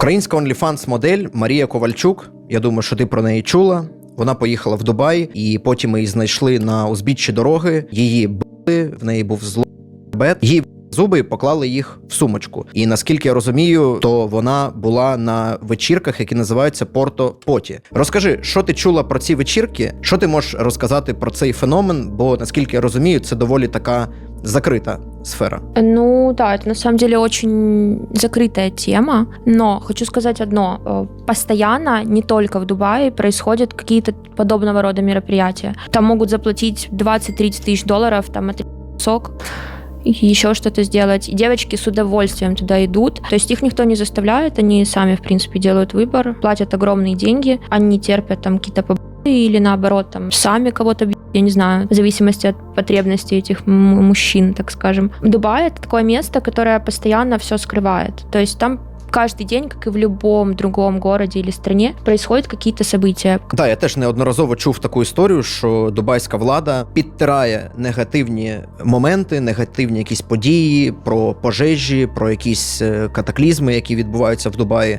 Українська OnlyFans модель Марія Ковальчук. Я думаю, що ти про неї чула. Вона поїхала в Дубай, і потім її знайшли на узбіччі дороги. Її били, в неї був злобет. Її зуби поклали їх в сумочку. І наскільки я розумію, то вона була на вечірках, які називаються Порто Поті. Розкажи, що ти чула про ці вечірки? Що ти можеш розказати про цей феномен? Бо наскільки я розумію, це доволі така закрита сфера. Ну да, это на самом деле очень закрытая тема, но хочу сказать одно. э, Постоянно, не только в Дубае, происходят какие-то подобного рода мероприятия. Там могут заплатить 20-30 тысяч долларов, там это сок, и еще что-то сделать. И девочки с удовольствием туда идут. То есть их никто не заставляет, они сами, в принципе, делают выбор, платят огромные деньги, они терпят там какие-то побои или наоборот, там сами кого-то я не знаю, в зависимости от потребностей этих мужчин, так скажем. Дубай это такое место, которое постоянно все скрывает. То есть там каждый день, как и в любом другом городе или стране, происходят какие-то события. Да, я теж неодноразово чув таку історію, що дубайська влада підтирає негативні моменти, негативні якісь події про пожежі, про якісь е, катаклізми, які відбуваються в Дубаї.